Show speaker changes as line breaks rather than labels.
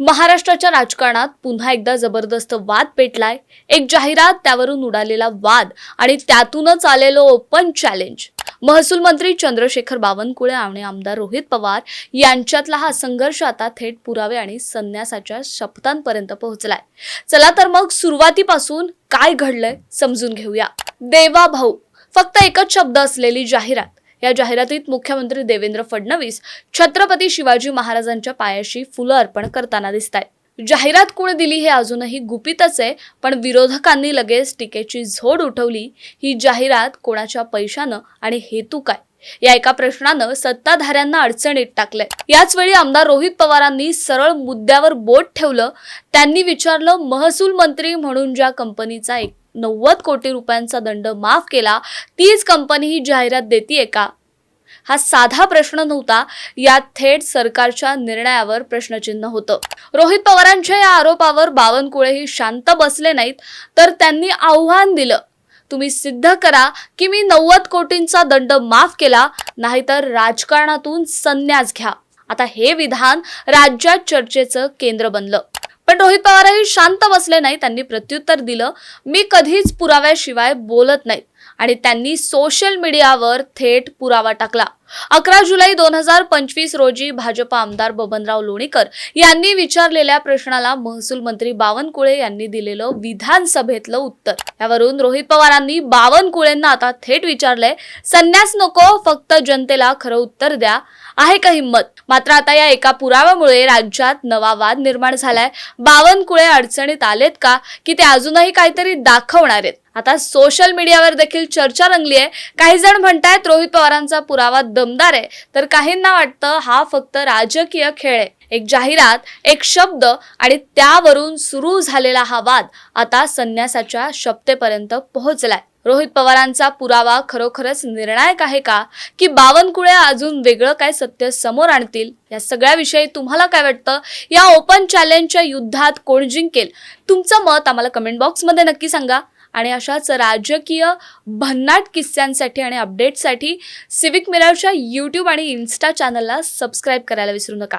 महाराष्ट्राच्या राजकारणात पुन्हा एकदा जबरदस्त वाद पेटलाय. एक जाहिरात त्यावरून उडालेला वाद आणि त्यातूनच आलेलं ओपन चॅलेंज महसूल मंत्री चंद्रशेखर बावनकुळे आणि आमदार रोहित पवार यांच्यातला हा संघर्ष आता थेट पुरावे आणि संन्यासाच्या शपथांपर्यंत पोहोचलाय. चला तर मग सुरुवातीपासून काय घडलंय समजून घेऊया. देवा भाऊ फक्त एकच शब्द असलेली जाहिरात. या जाहिरातीत मुख्यमंत्री देवेंद्र फडणवीस छत्रपती शिवाजी महाराजांच्या पायाशी फुलं अर्पण करताना दिसत आहेत जाहिरात कोण दिली हे अजूनही गुपितच आहे पण विरोधकांनी लगेच टीकेची झोड उठवली. ही जाहिरात कोणाच्या पैशानं आणि हेतू काय? या एका प्रश्नानं सत्ताधाऱ्यांना अडचणीत टाकलंय. याच वेळी आमदार रोहित पवारांनी सरळ मुद्द्यावर बोट ठेवलं. त्यांनी विचारलं महसूल मंत्री म्हणून ज्या कंपनीचा एक नव्वद कोटी रुपयांचा दंड माफ केला तीच कंपनी ही जाहिरात देते का? हा साधा प्रश्न नव्हता. यात थेट सरकारच्या निर्णयावर प्रश्नचिन्ह होतं. रोहित पवारांच्या या आरोपावर बावनकुळेही शांत बसले नाहीत तर त्यांनी आव्हान दिलं. तुम्ही सिद्ध करा की मी नव्वद कोटींचा दंड माफ केला नाहीतर राजकारणातून संन्यास घ्या. आता हे विधान राज्यात चर्चेचं केंद्र बनलं. पण रोहित पवारही शांत बसले नाही. त्यांनी प्रत्युत्तर दिलं. मी कधीच पुराव्याशिवाय बोलत नाही. आणि त्यांनी सोशल मीडियावर थेट पुरावा टाकला. अकरा जुलै दोन हजार पंचवीस रोजी भाजप आमदार बबनराव लोणीकर यांनी विचारलेल्या प्रश्नाला महसूल मंत्री बावनकुळे यांनी दिलेलं विधानसभेतलं उत्तर. यावरून रोहित पवारांनी बावनकुळेंना आता थेट विचारलंय संन्यास नको फक्त जनतेला खरं उत्तर द्या आहे का हिंमत? मात्र आता या एका पुराव्यामुळे राज्यात नवा वाद निर्माण झालाय. बावनकुळे अडचणीत आलेत का? की ते अजूनही काहीतरी दाखवणार आहेत? आता सोशल मीडियावर देखील चर्चा रंगली आहे. काही जण म्हणतायत रोहित पवारांचा पुरावा दमदार आहे. तर काहींना वाटतं हा फक्त राजकीय खेळ आहे. एक जाहिरात एक शब्द आणि त्यावरून सुरू झालेला हा वाद आता संन्यासाच्या शपथेपर्यंत पोहोचलाय. रोहित पवारांचा पुरावा खरोखरच निर्णायक आहे का? की बावनकुळे अजून वेगळं काय सत्य समोर आणतील? या सगळ्याविषयी तुम्हाला काय वाटतं? या ओपन चॅलेंजच्या युद्धात कोण जिंकेल? तुमचं मत आम्हाला कमेंट बॉक्समध्ये नक्की सांगा. आणि अशाच राजकीय भन्नाट किस्स्यांसाठी आणि अपडेटसाठी सिविक मिररच्या यूट्यूब आणि इन्स्टा चॅनलला सबस्क्राईब करायला विसरू नका.